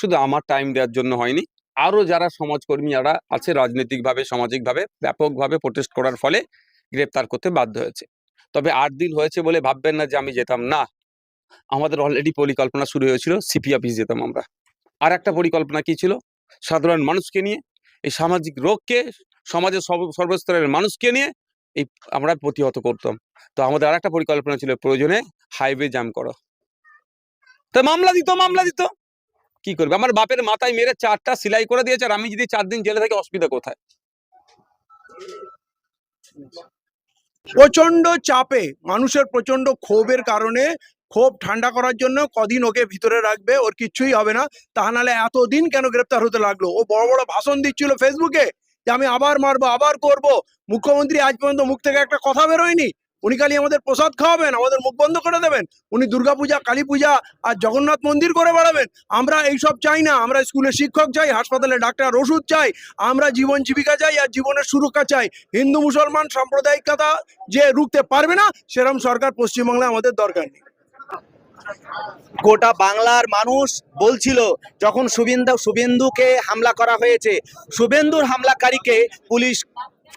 শুধু আমার টাইম দেওয়ার জন্য হয়নি আরও যারা সমাজকর্মী যারা আছে রাজনৈতিকভাবে, সামাজিকভাবে ব্যাপকভাবে প্রোটেস্ট করার ফলে গ্রেপ্তার করতে বাধ্য হয়েছে। তবে আট দিন হয়েছে বলে ভাববেন না যে আমি যেতাম। না, আমাদের অলরেডি পরিকল্পনা শুরু হয়েছিল সিপি অফিস যেতাম আমরা। আর একটা পরিকল্পনা কি ছিল? সাধারণ মানুষকে নিয়ে, এই সামাজিক রোগকে, সমাজের সর্ব- সর্বস্তরের মানুষকে নিয়ে এই আমরা প্রতিহত করতাম। তো আমাদের আর একটা পরিকল্পনা ছিল, প্রয়োজনে হাইওয়ে জ্যাম করো। তা মামলা দিত মামলা দিত। কি করবে? আমার বাপের মাথায় মেরে চারটা সেলাই করে দিয়েছে আর আমি যদি চার দিন জেলে থাকি, অসুবিধা কোথায়? প্রচণ্ড চাপে, মানুষের প্রচণ্ড ক্ষোভের কারণে, ক্ষোভ ঠান্ডা করার জন্য কদিন ওকে ভিতরে রাখবে, ওর কিচ্ছুই হবে না। তা নাহলে এতদিন কেন গ্রেপ্তার হতে লাগল? ও বড় বড় ভাষণ দিচ্ছিল ফেসবুকে যে আমি আবার মারবো, আবার করব। মুখ্যমন্ত্রী আজ পর্যন্ত মুখ থেকে একটা কথা বেরোয়নি। উনি খালি আমাদের প্রসাদ খাওয়াবেন, আমাদের মুখ বন্ধ করে দেবেন। উনি দুর্গাপূজা কালী পূজা আর জগন্নাথ মন্দির করে বাড়াবেন। আমরা এইসব চাই না, আমরা স্কুলে শিক্ষক চাই, হাসপাতালে ডাক্তার ওষুধ চাই, আমরা জীবন জীবিকা চাই আর জীবনের সুরক্ষা চাই। হিন্দু, মুসলমান, সাম্প্রদায়িকতা যে রুখতে পারবে না সেরকম সরকার পশ্চিমবাংলায় আমাদের দরকার নেই। গোটা বাংলার মানুষ বলছিল, যখন শুভেন্দু, শুভেন্দুকে হামলা করা হয়েছে, শুভেন্দুর হামলাকারীকে পুলিশ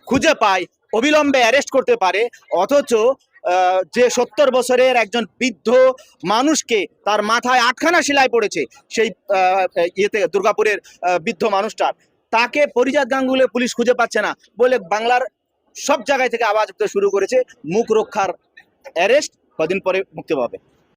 খুঁজে পায় অবিলম্বে অ্যারেস্ট করতে পারে, অথচ যে সত্তর বছরের একজন বৃদ্ধ মানুষকে তার মাথায় আটখানা সেলাই পড়েছে, সেই ইয়েতে দুর্গাপুরের বৃদ্ধ মানুষটার তাকে পরিজাত গাঙ্গুলে পুলিশ খুঁজে পাচ্ছে না বলে বাংলার সব জায়গায় থেকে আওয়াজ উঠতে শুরু করেছে, মুখ রক্ষার অ্যারেস্ট কদিন পরে মুক্তি পাবে।